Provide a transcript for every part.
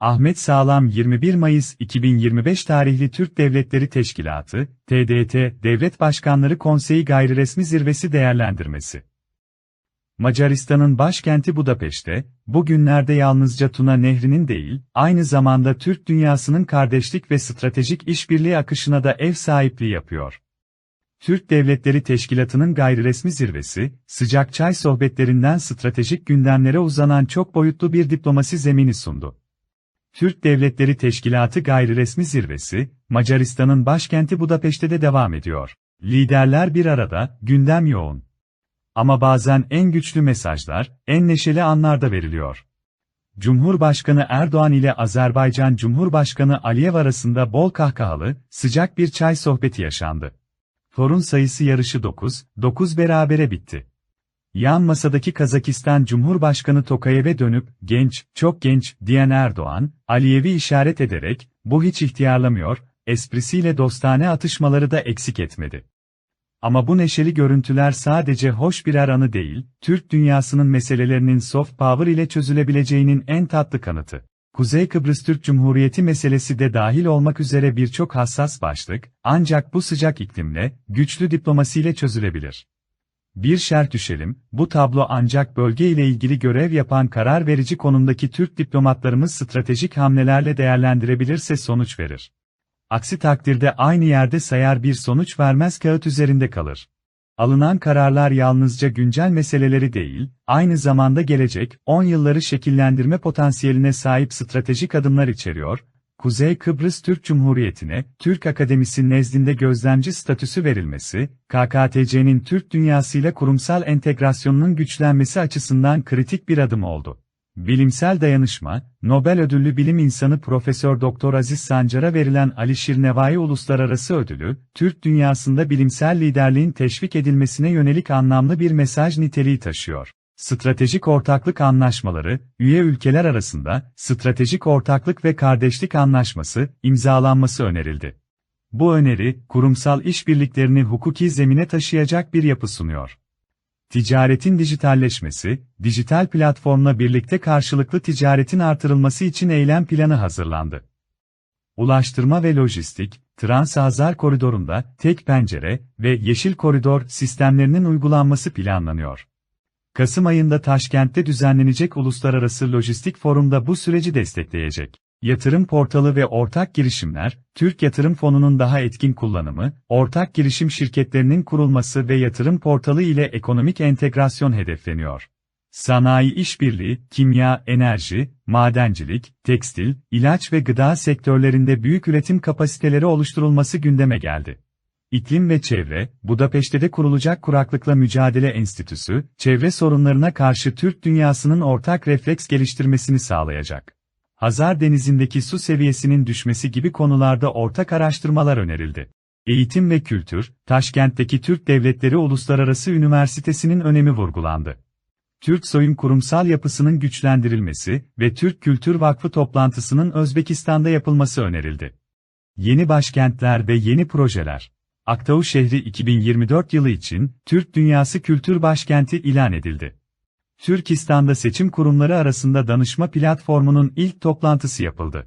Ahmet Sağlam 21 Mayıs 2025 tarihli Türk Devletleri Teşkilatı, TDT, Devlet Başkanları Konseyi Gayriresmi Zirvesi Değerlendirmesi. Macaristan'ın başkenti Budapeşte, bugünlerde yalnızca Tuna Nehri'nin değil, aynı zamanda Türk dünyasının kardeşlik ve stratejik işbirliği akışına da ev sahipliği yapıyor. Türk Devletleri Teşkilatı'nın gayriresmi zirvesi, sıcak çay sohbetlerinden stratejik gündemlere uzanan çok boyutlu bir diplomasi zemini sundu. Türk Devletleri Teşkilatı gayriresmi zirvesi, Macaristan'ın başkenti Budapeşte'de devam ediyor. Liderler bir arada, gündem yoğun. Ama bazen en güçlü mesajlar, en neşeli anlarda veriliyor. Cumhurbaşkanı Erdoğan ile Azerbaycan Cumhurbaşkanı Aliyev arasında bol kahkahalı, sıcak bir çay sohbeti yaşandı. Torun sayısı yarışı 9, 9 berabere bitti. Yan masadaki Kazakistan Cumhurbaşkanı Tokayev'e dönüp, genç, çok genç, diyen Erdoğan, Aliyev'i işaret ederek, bu hiç ihtiyarlamıyor, esprisiyle dostane atışmaları da eksik etmedi. Ama bu neşeli görüntüler sadece hoş birer anı değil, Türk dünyasının meselelerinin soft power ile çözülebileceğinin en tatlı kanıtı. Kuzey Kıbrıs Türk Cumhuriyeti meselesi de dahil olmak üzere birçok hassas başlık, ancak bu sıcak iklimle, güçlü diplomasiyle çözülebilir. Bir şer düşelim, bu tablo ancak bölge ile ilgili görev yapan karar verici konumdaki Türk diplomatlarımız stratejik hamlelerle değerlendirebilirse sonuç verir. Aksi takdirde aynı yerde sayar bir sonuç vermez kağıt üzerinde kalır. Alınan kararlar yalnızca güncel meseleleri değil, aynı zamanda gelecek, 10 yılları şekillendirme potansiyeline sahip stratejik adımlar içeriyor, Kuzey Kıbrıs Türk Cumhuriyeti'ne, Türk Akademisi nezdinde gözlemci statüsü verilmesi, KKTC'nin Türk dünyasıyla kurumsal entegrasyonunun güçlenmesi açısından kritik bir adım oldu. Bilimsel dayanışma, Nobel ödüllü bilim insanı Profesör Doktor Aziz Sancar'a verilen Alişir Nevai Uluslararası Ödülü, Türk dünyasında bilimsel liderliğin teşvik edilmesine yönelik anlamlı bir mesaj niteliği taşıyor. Stratejik ortaklık anlaşmaları, üye ülkeler arasında stratejik ortaklık ve kardeşlik anlaşması imzalanması önerildi. Bu öneri, kurumsal işbirliklerini hukuki zemine taşıyacak bir yapı sunuyor. Ticaretin dijitalleşmesi, dijital platformla birlikte karşılıklı ticaretin artırılması için eylem planı hazırlandı. Ulaştırma ve lojistik, Trans-Hazar koridorunda tek pencere ve yeşil koridor sistemlerinin uygulanması planlanıyor. Kasım ayında Taşkent'te düzenlenecek Uluslararası Lojistik Forum'da bu süreci destekleyecek. Yatırım portalı ve ortak girişimler, Türk Yatırım Fonu'nun daha etkin kullanımı, ortak girişim şirketlerinin kurulması ve yatırım portalı ile ekonomik entegrasyon hedefleniyor. Sanayi işbirliği, kimya, enerji, madencilik, tekstil, ilaç ve gıda sektörlerinde büyük üretim kapasiteleri oluşturulması gündeme geldi. İklim ve Çevre, Budapeşte'de kurulacak Kuraklıkla Mücadele Enstitüsü, çevre sorunlarına karşı Türk dünyasının ortak refleks geliştirmesini sağlayacak. Hazar Denizi'ndeki su seviyesinin düşmesi gibi konularda ortak araştırmalar önerildi. Eğitim ve kültür, Taşkent'teki Türk Devletleri Uluslararası Üniversitesi'nin önemi vurgulandı. Türk Soy'un kurumsal yapısının güçlendirilmesi ve Türk Kültür Vakfı toplantısının Özbekistan'da yapılması önerildi. Yeni başkentler ve yeni projeler. Aktağı şehri 2024 yılı için Türk Dünyası Kültür Başkenti ilan edildi. Türkistan'da seçim kurumları arasında danışma platformunun ilk toplantısı yapıldı.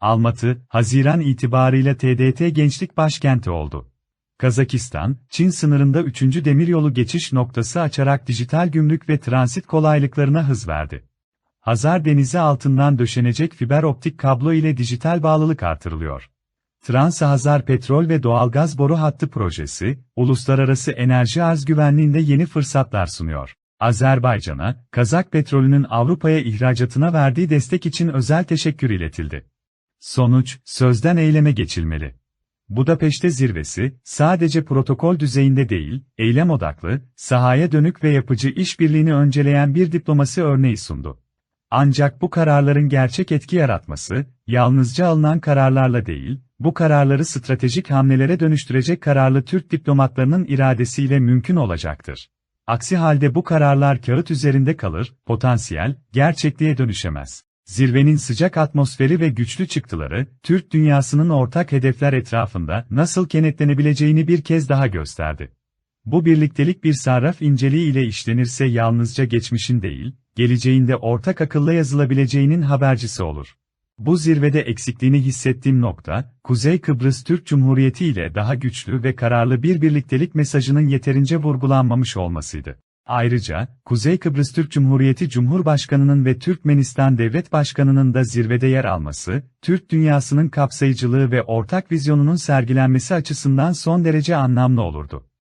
Almatı, Haziran itibarıyla TDT Gençlik Başkenti oldu. Kazakistan, Çin sınırında 3. demiryolu geçiş noktası açarak dijital gümrük ve transit kolaylıklarına hız verdi. Hazar Denizi altından döşenecek fiber optik kablo ile dijital bağlılık artırılıyor. Trans-Hazar Petrol ve Doğalgaz Boru Hattı projesi, uluslararası enerji arz güvenliğinde yeni fırsatlar sunuyor. Azerbaycan'a, Kazak petrolünün Avrupa'ya ihracatına verdiği destek için özel teşekkür iletildi. Sonuç, sözden eyleme geçilmeli. Budapeşte zirvesi, sadece protokol düzeyinde değil, eylem odaklı, sahaya dönük ve yapıcı işbirliğini önceleyen bir diplomasi örneği sundu. Ancak bu kararların gerçek etki yaratması, yalnızca alınan kararlarla değil, bu kararları stratejik hamlelere dönüştürecek kararlı Türk diplomatlarının iradesiyle mümkün olacaktır. Aksi halde bu kararlar kağıt üzerinde kalır, potansiyel, gerçekliğe dönüşemez. Zirvenin sıcak atmosferi ve güçlü çıktıları, Türk dünyasının ortak hedefler etrafında nasıl kenetlenebileceğini bir kez daha gösterdi. Bu birliktelik bir sarraf inceliği ile işlenirse yalnızca geçmişin değil, geleceğinde ortak akılla yazılabileceğinin habercisi olur. Bu zirvede eksikliğini hissettiğim nokta, Kuzey Kıbrıs Türk Cumhuriyeti ile daha güçlü ve kararlı bir birliktelik mesajının yeterince vurgulanmamış olmasıydı. Ayrıca, Kuzey Kıbrıs Türk Cumhuriyeti Cumhurbaşkanı'nın ve Türkmenistan Devlet Başkanı'nın da zirvede yer alması, Türk dünyasının kapsayıcılığı ve ortak vizyonunun sergilenmesi açısından son derece anlamlı olurdu.